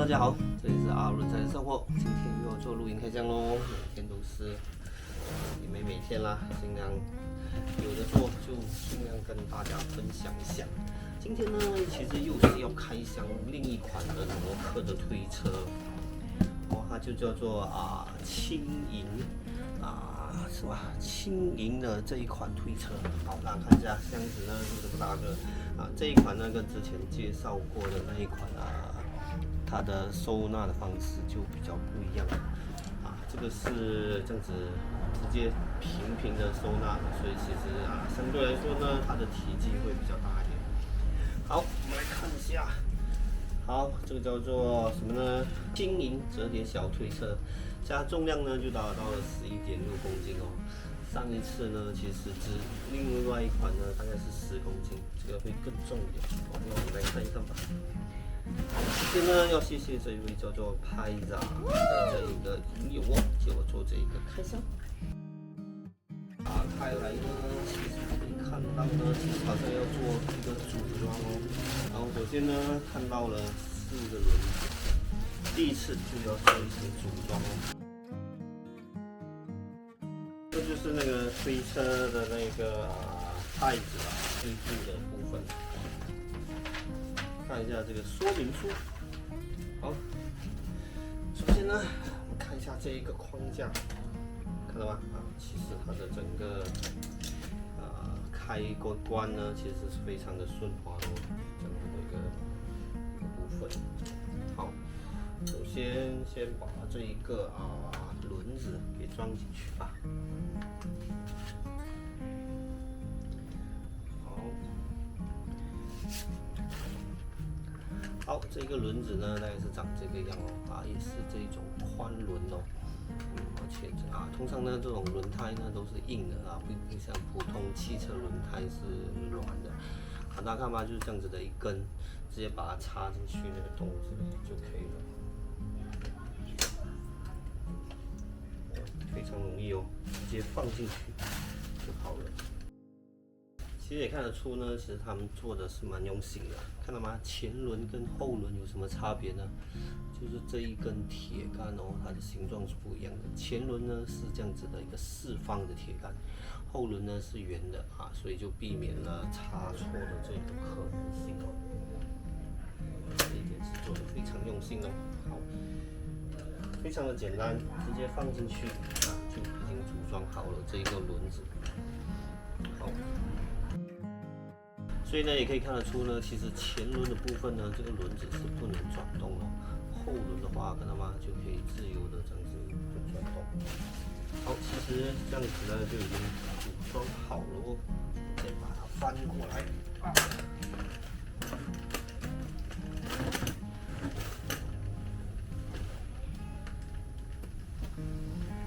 大家好，这里是阿伦在生活。今天又要做录音开箱喽，每天都是，也没每天啦，尽量有的做就尽量跟大家分享一下。今天呢，其实又是要开箱另一款的罗克的推车，哦，它就叫做啊轻盈啊是吧？轻盈的这一款推车，好，大家看一下箱子呢是这么大个啊，这一款呢跟之前介绍过的那一款啊。它的收纳的方式就比较不一样了啊，这个是这样子直接平平的收纳的，所以其实啊相对来说呢，它的体积会比较大一点。好，我们来看一下，好，这个叫做什么呢？轻盈折叠小推车，加重量呢就达到了十一点六公斤哦。上一次呢其实只另外一款呢大概是十公斤，这个会更重一点。好，我们来看一看吧。今天呢，要谢谢这一位叫做拍子的这一个朋友哦，借我做这一个开箱。打开来呢，其实可以看到呢，其实好像要做一个组装哦。然后首先呢，看到了四个轮子，第一次就要做一些组装。这就是那个推车的那个袋子啊，内部的部分。看一下这个说明书。看一下这一个框架，看到吗？啊，其实它的整个啊开关关呢，其实是非常的顺滑的，这样的一个部分。好，首先先把这一个啊轮子给装进去吧。好，这个轮子呢，大概是长这个样哦，啊，也是宽轮哦，嗯，而且啊，通常呢，这种轮胎呢都是硬的啊，不不像普通汽车轮胎是软的。啊，大家看吧，就是这样子的一根，直接把它插进去那个洞子就可以了，非常容易哦，直接放进去。其实也看得出呢，其实他们做的是蛮用心的，看到吗？前轮跟后轮有什么差别呢？就是这一根铁杆哦，它的形状是不一样的。前轮呢是这样子的一个四方的铁杆，后轮呢是圆的啊，所以就避免了差错的这个可能性哦。这一点是做的非常用心哦。好，非常的简单，直接放进去啊，就已经组装好了这一个轮子。好。所以呢，也可以看得出呢，其实前轮的部分呢，这个轮子是不能转动的。后轮的话，看到吗？就可以自由的这样子转动。好，其实这样子呢，就已经组装好了哦。再把它翻过来。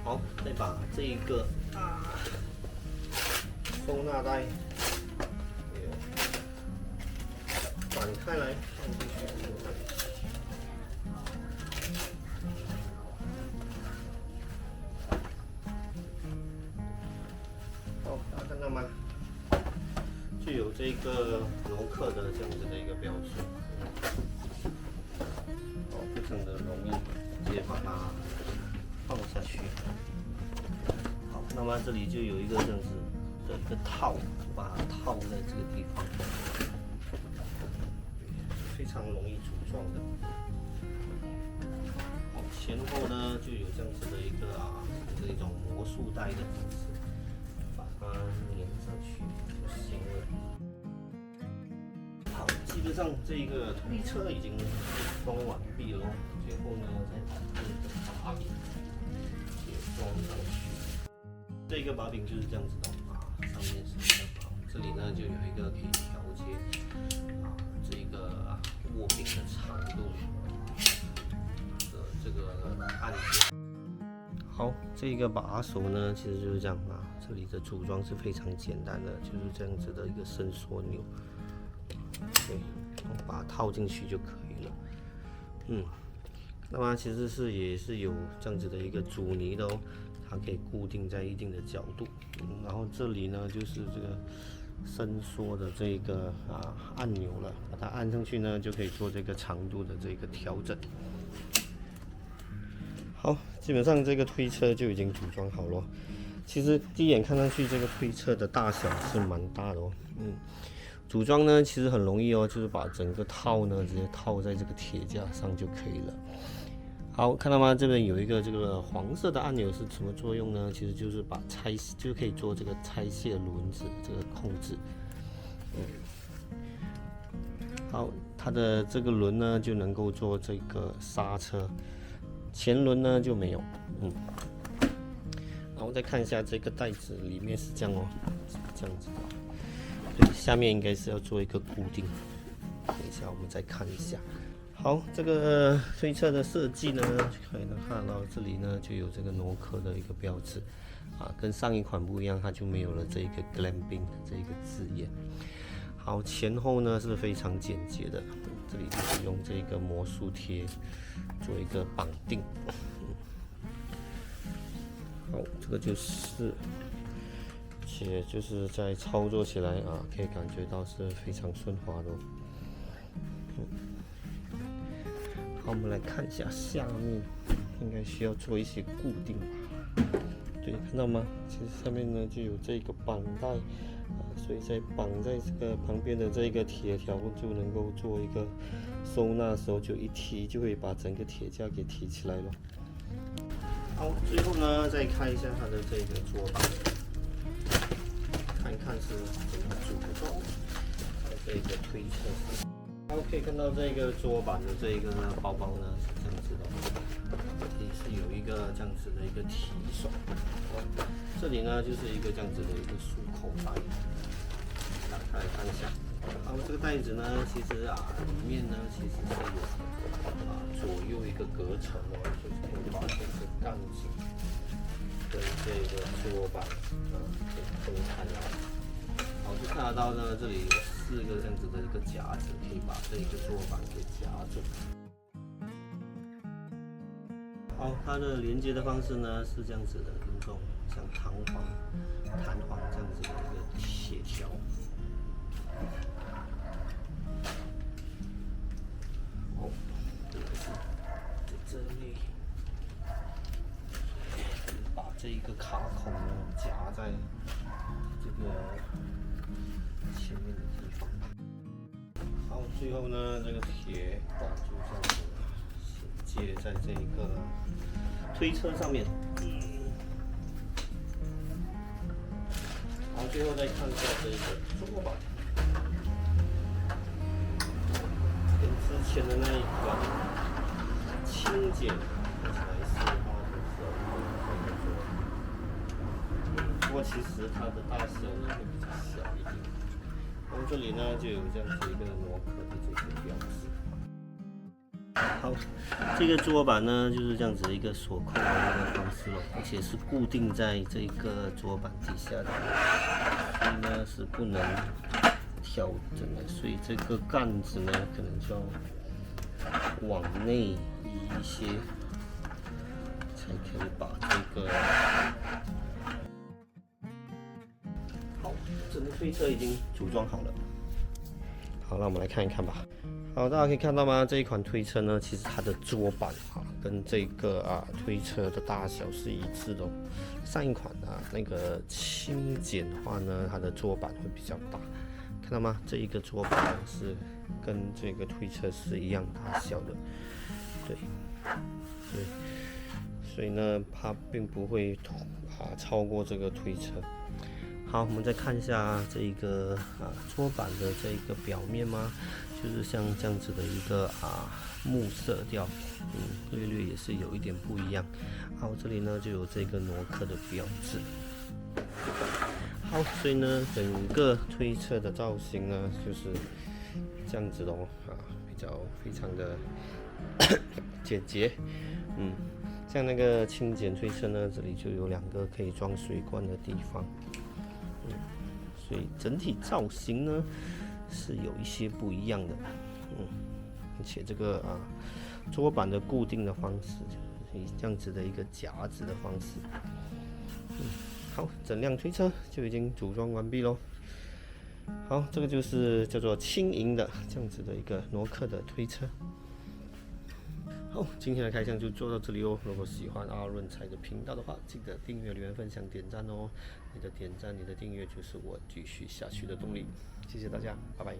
好，再把这一个啊收纳袋。打开来，放进去。好，大家看到吗？就有这个罗克的这样子的一个标志。哦，非常的容易，直接把它放下去。好，那么这里就有一个这样子的一个套，把它套在这个地方。非常容易组装的，好，前后呢就有这样子的一个啊，这种魔术带的方式，把它粘上去就行了。好，基本上这个推车已经装完毕了，最后呢再把这个把柄也装上去。这个把柄就是这样子的啊，上面是这样，这里呢就有一个可以调节啊。握柄的长度的这个按键。好，这个把手呢，其实就是这样啊。这里的组装是非常简单的，就是这样子的一个伸缩钮，对，把它套进去就可以了。嗯，那么其实是也是有这样子的一个阻尼的哦，它可以固定在一定的角度。嗯，然后这里呢，就是这个。伸缩的这个啊按钮了，把它按上去呢，就可以做这个长度的这个调整。好，基本上这个推车就已经组装好了。其实第一眼看上去，这个推车的大小是蛮大的哦。嗯，组装呢其实很容易哦，就是把整个套呢直接套在这个铁架上就可以了。好，看到吗？这边有一个这个黄色的按钮是什么作用呢？其实就是把拆，就可以做这个拆卸轮子这个控制。嗯好，它的这个轮呢就能够做这个刹车。前轮呢就没有，嗯，然后再看一下这个袋子里面是这样哦，这样子的，对，下面应该是要做一个固定。等一下我们再看一下。好，这个推车的设计呢，可以看到这里呢就有这个诺克的一个标志，啊，跟上一款不一样，它就没有了这一个 glamping 这一个字眼。好，前后呢是非常简洁的，这里就是用这个魔术贴。做一个绑定，好，这个就是，且就是在操作起来啊，可以感觉到是非常顺滑的。好，我们来看一下下面，应该需要做一些固定吧。对，看到吗？其实下面呢就有这个绑带，啊，所以在绑在这个旁边的这个铁条就能够做一个。收纳时候就一提就会把整个铁架给提起来了。好，最后呢再看一下它的这个桌板，看一看是怎么组装的。这个推车，可以看到这个桌板的这一个呢包包呢是这样子的，这里是有一个这样子的一个提手，这里呢就是一个这样子的一个束口袋，打开看一下。然后，这个袋子呢，其实啊，里面呢其实是有啊左右一个隔层哦，就是可以把这个钢筋跟这个桌板啊给分开来。好，就看得到呢，这里有四个这样子的一个夹子，可以把这一个桌板给夹住。好，它的连接的方式呢是这样子的，用这种像弹簧、弹簧这样子的一个铁条。这一个卡孔呢，夹在这个前面的地方。好，最后呢，这个铁管就这样子接在这一个推车上面。好，最后再看一下这个中国版，跟之前的那一款轻简看起来是。不过其实它的大小呢会比较小一点。那这里呢就有这样子一个螺壳的这个标志。好，这个桌板呢就是这样子一个锁扣的一个方式了，而且是固定在这个桌板底下的，所以呢是不能调整的，所以这个杆子呢可能就要往内移一些，才可以把这个。推车已经组装好了，好，那我们来看一看吧。好，大家可以看到吗？这一款推车呢，其实它的桌板啊，跟这个啊推车的大小是一致的。上一款啊那个轻简的话呢，它的桌板会比较大，看到吗？这一个桌板是跟这个推车是一样大小的，对，对，所以呢，它并不会啊超过这个推车。好，我们再看一下这一个啊桌板的这一个表面吗？就是像这样子的一个啊木色调，嗯，略略也是有一点不一样。好，这里呢就有这个挪克的标志。好，所以呢整个推测的造型呢就是这样子的哦，啊，比较非常的 简洁，嗯，像那个轻简推车呢，这里就有两个可以装水罐的地方。所以整体造型呢是有一些不一样的，嗯，而且这个啊桌板的固定的方式就是以这样子的一个夹子的方式，嗯，好，整辆推车就已经组装完毕喽。好，这个就是叫做轻盈的这样子的一个挪克的推车。好，今天的开箱就做到这里哦。如果喜欢阿润财的频道的话，记得订阅、留言、分享、点赞哦。你的点赞、你的订阅就是我继续下去的动力。谢谢大家，拜拜。